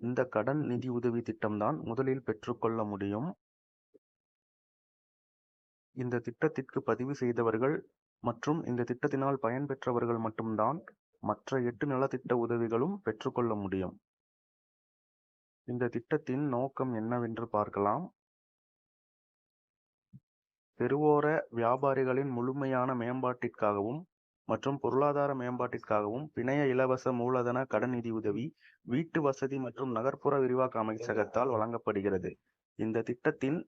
இந்த கடன் நிதி உதவி திட்டம்தான் முதலில் பெற்றுக்கொள்ள முடியும். இந்த திட்டத்திற்கு பதிவு செய்தவர்கள் மற்றும் இந்த திட்டத்தினால் பயன்பெற்றவர்கள் மட்டும்தான் மற்ற எட்டு நலத்திட்ட உதவிகளும் பெற்றுக்கொள்ள முடியும். இந்த திட்டத்தின் நோக்கம் என்னவென்று பார்க்கலாம். தெருவோர வியாபாரிகளின் முழுமையான மேம்பாட்டிற்காகவும் மற்றும் பொருளாதார மேம்பாட்டிற்காகவும் பிணைய இலவச மூலதன கடன் நிதி உதவி வீட்டு வசதி மற்றும் நகர்ப்புற விரிவாக்க அமைச்சகத்தால் வழங்கப்படுகிறது. இந்த திட்டத்தின்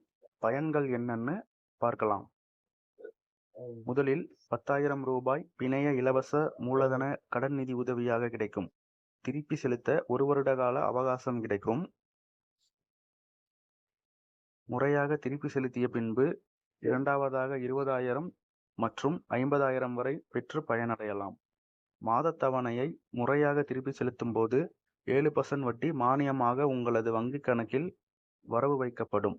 பயன்கள் என்னன்னு பார்க்கலாம். முதலில் பத்தாயிரம் ரூபாய் பிணைய இலவச மூலதன கடன் நிதி உதவியாக கிடைக்கும். திருப்பி செலுத்த ஒரு வருட கால அவகாசம் கிடைக்கும். முறையாக திருப்பி செலுத்திய பின்பு இரண்டாவதாக இருபதாயிரம் மற்றும் ஐம்பதாயிரம் வரை பெற்று பயனடையலாம். மாதத் தவணையை முறையாக திருப்பி செலுத்தும் போது ஏழு பர்சன்ட் வட்டி மானியமாக உங்களது வங்கிக் கணக்கில் வரவு வைக்கப்படும்.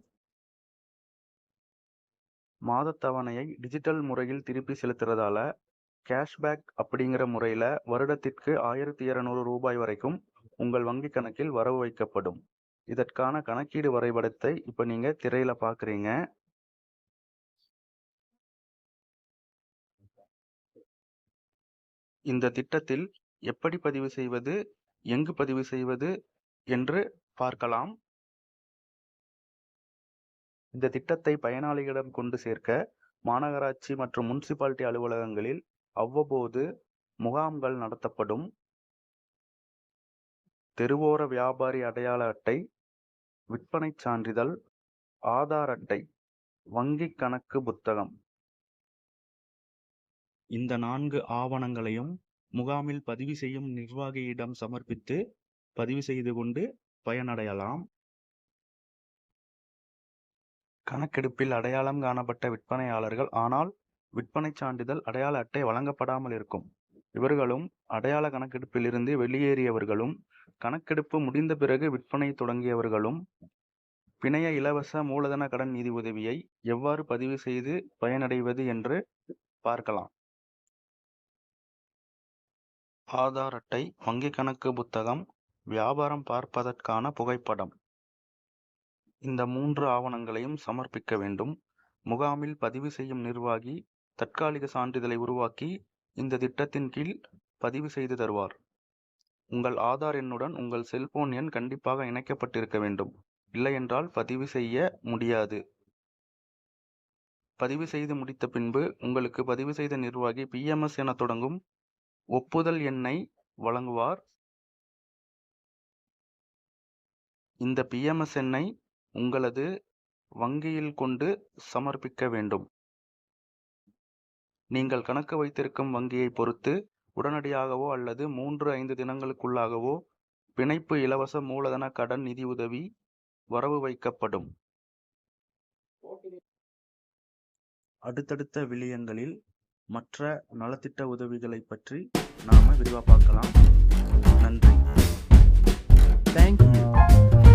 மாதத் தவணையை டிஜிட்டல் முறையில் திருப்பி செலுத்துறதால கேஷ்பேக் அப்படிங்கிற முறையில் வருடத்திற்கு ஆயிரத்தி இரநூறு ரூபாய் வரைக்கும் உங்கள் வங்கிக் கணக்கில் வரவு வைக்கப்படும். இதற்கான கணக்கீடு வரைபடத்தை இப்போ நீங்கள் திரையில் பார்க்குறீங்க இந்த திட்டத்தில் எப்படி பதிவு செய்வது எங்கு பதிவு செய்வது என்று பார்க்கலாம். இந்த திட்டத்தை பயனாளிகளிடம் கொண்டு சேர்க்க மாநகராட்சி மற்றும் முனிசிபாலிட்டி அலுவலகங்களில் அவ்வப்போது முகாம்கள் நடத்தப்படும். தெருவோர வியாபாரி அடையாள அட்டை விற்பனைச் சான்றிதழ் ஆதார் அட்டை வங்கிக் கணக்கு புத்தகம். இந்த நான்கு ஆவணங்களையும் முகாமில் பதிவு செய்யும் நிர்வாகியிடம் சமர்ப்பித்து பதிவு செய்து கொண்டு பயனடையலாம். கணக்கெடுப்பில் அடையாளம் காணப்பட்ட விற்பனையாளர்கள் ஆனால் விற்பனைச் சான்றிதழ் அடையாள அட்டை வழங்கப்படாமல் இருக்கும். இவர்களும் அடையாள கணக்கெடுப்பிலிருந்து வெளியேறியவர்களும் கணக்கெடுப்பு முடிந்த பிறகு விற்பனை தொடங்கியவர்களும் பிணைய இலவச மூலதன கடன் நிதி உதவியை எவ்வாறு பதிவு செய்து பயனடைவது என்று பார்க்கலாம். ஆதார் அட்டை வங்கி கணக்கு புத்தகம் வியாபாரம் பார்ப்பதற்கான புகைப்படம். இந்த மூன்று ஆவணங்களையும் சமர்ப்பிக்க வேண்டும். முகாமில் பதிவு செய்யும் நிர்வாகி தற்காலிக சான்றிதழை உருவாக்கி இந்த திட்டத்தின் கீழ் பதிவு செய்து தருவார். உங்கள் ஆதார் எண்ணுடன் உங்கள் செல்போன் எண் கண்டிப்பாக இணைக்கப்பட்டிருக்க வேண்டும். இல்லையென்றால் பதிவு செய்ய முடியாது. பதிவு செய்து முடித்த பின்பு உங்களுக்கு பதிவு செய்த நிர்வாகி பிஎம்எஸ் என தொடங்கும் ஒப்புதல் எண்ணை வழங்குவார். இந்த பிஎம்எஸ் எண்ணை உங்களது வங்கியில் கொண்டு சமர்ப்பிக்க வேண்டும். நீங்கள் கணக்கு வைத்திருக்கும் வங்கியை பொறுத்து உடனடியாகவோ அல்லது மூன்று ஐந்து தினங்களுக்குள்ளாகவோ பிணைப்பு இலவச மூலதன கடன் நிதி உதவி வரவு வைக்கப்படும். அடுத்தடுத்த விளியங்களில் மற்ற நலத்திட்ட உதவிகளை பற்றி நாம் விரிவா பார்க்கலாம். நன்றி. தேங்க்யூ